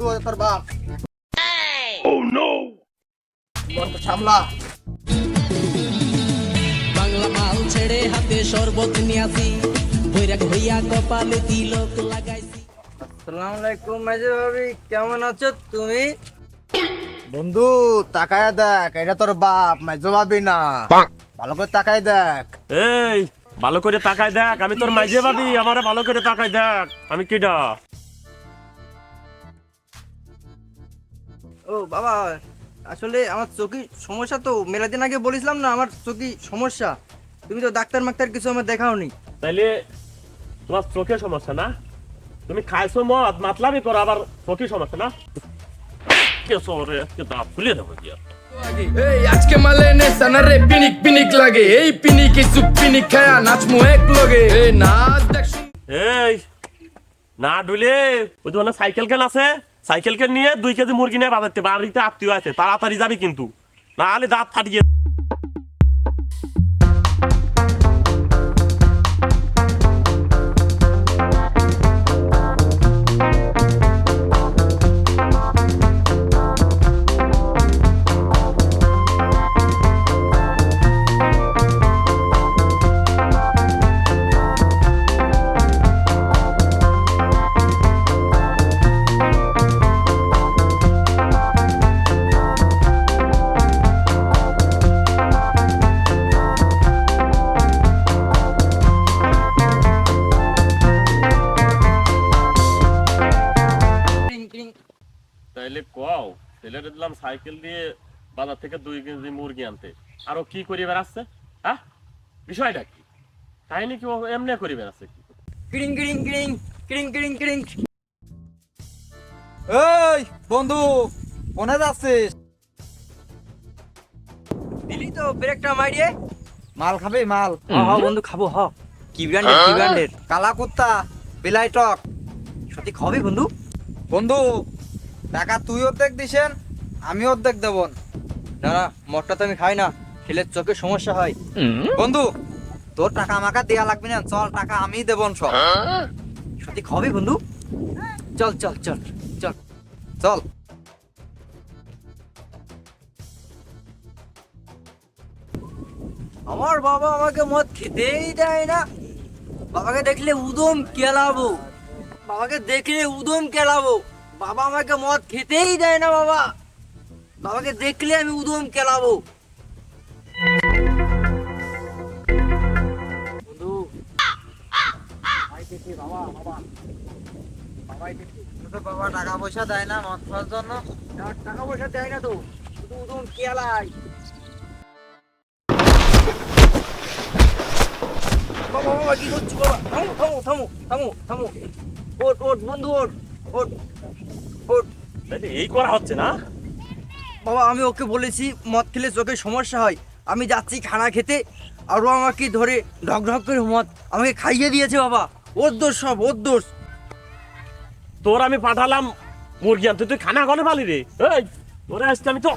বন্ধু ওই তোর বাপ। ও নো সামলা। বাংলা মাল ছেড়ে হাতে শরবত নিয়াছি বৈরাগ হইয়া কপালে তিলক লাগাইছি। আসসালামু আলাইকুম মাঝে ভাবি কেমন আছো তুমি? বন্ধু তাকায় দেখ এটা তোর বাপ মাই জবাবি না। ভালো করে তাকায় দেখ। এই ভালো করে তাকায় দেখ আমি তোর মাইজে ভাবি আমারে ভালো করে তাকায় দেখ আমি কিডা? ও বাবা আসলে আমার চোখে সমস্যা তো মেলা দিন আগে বলেছিলাম না আমার চোখে সমস্যা। তুমি তো ডাক্তার মাক্তার কিছু আমার দেখাওনি। তাইলে তোমার চোখে সমস্যা না? তুমি খাইছো মদ মাতলামি করো আবার চোখে সমস্যা না? এই আজকে মালে নে সানারে পিনিক পিনিক লাগে। এই পিনিকে সুপ পিনিক খায়া নাচমু এক লগে। এই নাচ দেখ এই না ডুলে ওই দোকানে সাইকেল কেন আছে? সাইকেল কেন নিয়ে দুই কেজি মুরগি নিয়ে বাজাতে বাড়িতে আত্মীয় আছে, তাড়াতাড়ি যাবে কিন্তু। নাহলে দাঁত ফাটিয়ে তাইলে কও ছেলেরে দিলাম সাইকেল দিয়ে বাজার থেকে দুই কেজি মুরগি আনতে। আরও কি করি বেড়াচ্ছে হ্যাঁ বিষয়টা কি? কাহিনী কি ও এমনি করি বেড়াচ্ছে কি? ক্রিং ক্রিং ক্রিং ক্রিং ক্রিং ক্রিং এই বন্ধু কোনে যাচ্ছিস? দিলি তো ব্রেকটা মারিয়ে মাল খাবি মাল। হ বন্ধু খাব হ। কি ব্র্যান্ডের কি ব্র্যান্ডের? কালা কুত্তা বিলাই টক। সত্যি খাবি বন্ধু। বন্ধু টাকা তুই অর্ধেক দিছেন আমি অর্ধেক দেব। না না মদটা তো আমি খাই না ছেলের চোখে সমস্যা হয়। বন্ধু তোর টাকা আমাকে দেয়া লাগবে না চল টাকা আমি দেবন সব। সত্যি খাবি বন্ধু? চল চল চল চল। চল। আমার বাবা আমাকে মদ খেতেই দেয় না। বাবাকে দেখলে উদম কেলাবো। বাবাকে দেখলে উদম কেলাবো। বাবা আমাকে মদ খেতেই দেয় না বাবা। বাবাকে দেখলে আমি উদম কেলাবো। বাবা বাবা। টাকা পয়সা দেয় না মদ খাওয়ার জন্য। টাকা পয়সা দেয় না তো, শুধু উদম কেলাই বাবা বাবা, কি করছ বাবা? থামো থামো থামো থামো থামো। ওট ওট বন্ধু ওট এই করা হচ্ছে না? বাবা আমি ওকে বলেছি মদ খেলে চোখে সমস্যা হয়। আমি যাচ্ছি খানা খেতে আরও আমাকে ধরে ঢক ঢক করে মদ আমাকে খাইয়ে দিয়েছে বাবা। ওর দোষ সব ওর দোষ। তোর আমি পাঠালাম মুরগি আনতে তুই খানা গলে পালি রে? এই তোরা আজকে আমি তো।